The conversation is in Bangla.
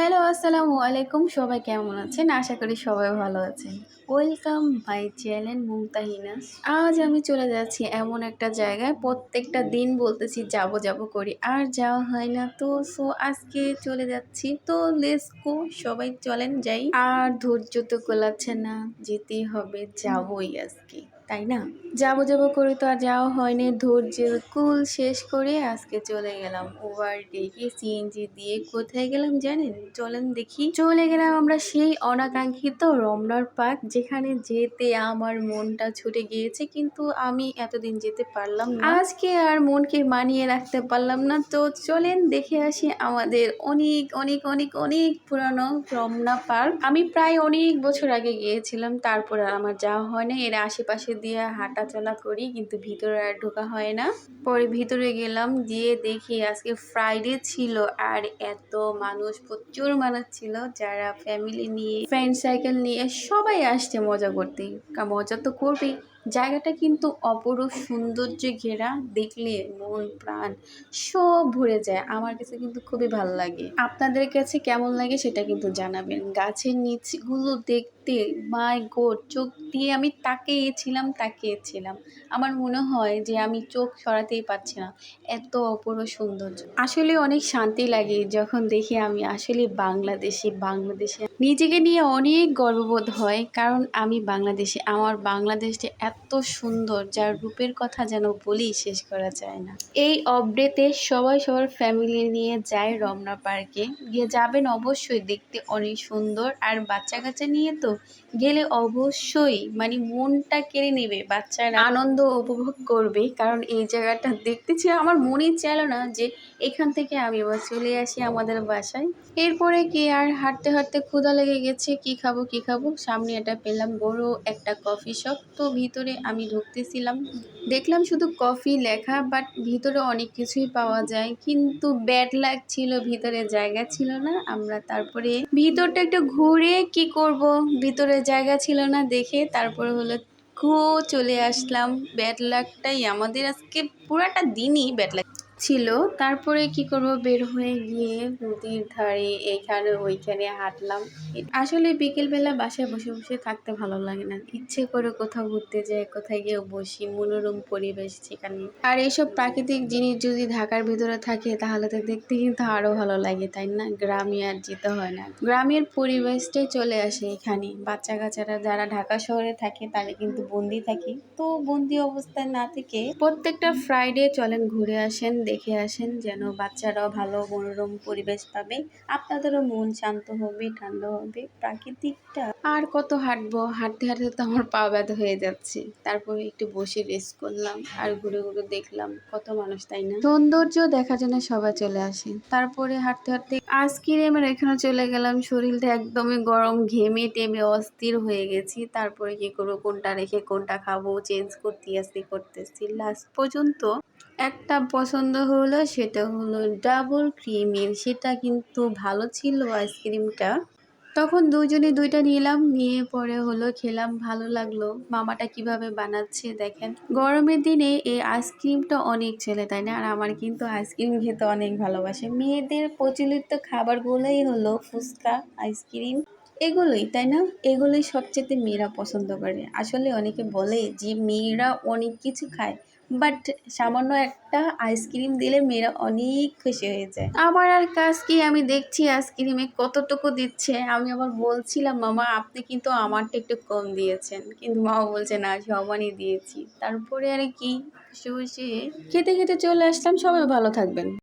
হ্যালো, আসসালামু আলাইকুম। সবাই কেমন আছেন? আশা করি সবাই ভালো আছেন। Welcome my channel Mumtahina. আজ আমি চলে যাচ্ছি এমন একটা জায়গায়। প্রত্যেকটা দিন বলতেছি যাব যাব করি। আর যাওয়া হয় না তো সো আজকে চলে যাচ্ছি। তো লেস গো সবাই চলেন যাই। আর ধৈর্য তো কোলাচ্ছে না, যেতেই হবে, যাবই আজকে। তাই না? যাব যাব করে তো আর যাওয়া হয়নি। ধৈর্যের কুল শেষ করে আজকে চলে গেলাম ওভার ডেকে সিএনজি দিয়ে। কোথায় গেলাম জানেন? চলেন দেখি। চলে গেলাম আমরা সেই অনাকাঙ্ক্ষিত রমনার পার্ক, যেখানে যেতে আমার মনটা ছুটে গিয়েছে, কিন্তু আমি এতদিন যেতে পারলাম না। আজকে আর মনকে মানিয়ে রাখতে পারলাম না। তো চলেন দেখে আসি আমাদের অনেক অনেক অনেক অনেক পুরানো রমনা পার্ক। আমি প্রায় অনেক বছর আগে গিয়েছিলাম, তারপর আমার যাওয়া হয় না এর আশেপাশে দিয়ে হাঁটা চলা করি, কিন্তু ভিতরে আর ঢোকা হয় না। পরে ভিতরে গেলাম দিয়ে দেখি আজকে ফ্রাইডে ছিল, আর এত মানুষ, প্রচুর মানুষ ছিল, যারা ফ্যামিলি নিয়ে ফ্রেন্ড সাইকেল নিয়ে সবাই আসছে মজা করতে। মজা তো করবেই। জায়গাটা কিন্তু অপরূপ সৌন্দর্যে ঘেরা, দেখলে মন, প্রাণ সব ভরে যায়। আমার কাছে কিন্তু খুবই ভালো লাগে। আপনাদের কাছে কেমন লাগে সেটা কিন্তু জানাবেন। গাছের নিচগুলো দেখতে, মাই গোড, চোখ দিয়ে আমি তাকিয়েছিলাম তাকিয়েছিলাম। আমার মনে হয় যে আমি চোখ সরাতেই পারছি না। এত অপরূপ সৌন্দর্য। আসলে অনেক শান্তি লাগে যখন দেখি আমি আসলে বাংলাদেশি, বাংলাদেশে। নিজেকে নিয়ে অনেক গর্ববোধ হয়, কারণ আমি বাংলাদেশে। আমার বাংলাদেশে এত সুন্দর, যার রূপের কথা যেন বলি শেষ করা যায় না। এই অপডেতে সবাই সবার ফ্যামিলি নিয়ে যায় রমনা পার্কে গিয়ে যাবেন অবশ্যই দেখতে অনেক সুন্দর। আর বাচ্চা কাচ্চা নিয়ে তো গেলে অবশ্যই মানে মনটা কেড়ে নেবে। বাচ্চারা আনন্দ উপভোগ করবে। কারণ এই জায়গাটা দেখতে চেয়ে আমার মনেই চাইলো না যে এখান থেকে আমি এবার চলে আসি আমাদের বাসায়। এরপরে কি আর হাঁটতে হাঁটতে ক্ষুধা লেগে গেছে? কি খাব কি খাব? সামনে এটা পেলাম বড় একটা কফি শপ তো ভিতরে আমি ঢুকতেছিলাম। দেখলাম শুধু কফি লেখা বাট ভিতরে অনেক কিছুই পাওয়া যায়। কিন্তু ব্যাড লাগ ছিল, ভিতরে জায়গা ছিল না। আমরা তারপরে ভিতরটা একটু ঘুরে কি করব? ভিতরে জায়গা ছিল না দেখে তারপরে হলো খুব চলে আসলাম। ব্যাড লাকটাই আমাদের আজকে পুরাটা দিনই ব্যাড লাক ছিল। তারপরে কি করব? বের হয়ে গিয়ে নদীর ধারে এইখানে ওইখানে হাঁটলাম। আসলে বিকেলবেলা বাসায় বসে বসে থাকতে ভালো লাগে না। ইচ্ছে করে কোথাও ঘুরতে যাই, কোথায় গিয়ে বসি, মনোরম পরিবেশ সেখানে। আর এইসব প্রাকৃতিক জিনিস যদি ঢাকার ভিতরে থাকে, তাহলে তো দেখতে কিন্তু আরও ভালো লাগে, তাই না? গ্রামে আর যেতে হয় না। গ্রামের পরিবেশটাই চলে আসে এখানে। বাচ্চা কাচ্চারা যারা ঢাকা শহরে থাকে, তারা কিন্তু বন্দি থাকে। তো বন্দি অবস্থায় না থেকে প্রত্যেকটা ফ্রাইডে চলেন, ঘুরে আসেন দেখে আসেন যেন বাচ্চারাও ভালো মনোরম পরিবেশ পাবে, আপনাদেরও মন শান্ত হবে, ঠান্ডা হবে, প্রাকৃতিকটা। আর কত হাঁটবো, হাঁটতে হাঁটতে তো আমার পা ব্যথা হয়ে যাচ্ছে। তারপরে একটু বসে রেস্ট করলাম আর ঘুরে ঘুরে দেখলাম কত মানুষ, তাই না? সৌন্দর্য দেখার জন্য সবাই চলে আসে তারপরে হাঁটতে হাঁটতে আইসক্রিমের এখানে চলে গেলাম। শরীরটা একদমই গরম, ঘেমে টেমে অস্থির হয়ে গেছি। তারপরে কি করব, কোনটা রেখে কোনটা খাব চেঞ্জ করতে আসতে করতেছি। লাস্ট পর্যন্ত একটা পছন্দ হলো, সেটা হলো ডাবল ক্রিমের সেটা কিন্তু ভালো ছিল আইসক্রিমটা তখন দুজনে দুইটা নিলাম, নিয়ে পরে হলো খেলাম, ভালো লাগল। মামাটা কীভাবে বানাচ্ছে দেখেন। গরমের দিনে এই আইসক্রিমটা অনেক ছেলে তাই না? আর আমার কিন্তু আইসক্রিম খেতে অনেক ভালোবাসে। মেয়েদের প্রচলিত খাবারগুলোই হলো ফুচকা আইসক্রিম এগুলোই, তাই না? এগুলোই সবচেয়ে মেয়েরা পছন্দ করে। আসলে অনেকে বলে যে, মেয়েরা অনেক কিছু খায়। বাট সামান্য একটা আইসক্রিম দিলে মেয়েরা অনেক খুশি হয়ে যায়। আমার আর কাজ কি? আমি দেখছি আইসক্রিমে কতটুকু দিচ্ছে। আমি আবার বলছিলাম মামা আপনি কিন্তু আমারটা একটু কম দিয়েছেন। কিন্তু মামা বলছে না সমানই দিয়েছি। তারপরে আর কি? খুশি খুশি খেতে খেতে চলে আসলাম। সবাই ভালো থাকবেন।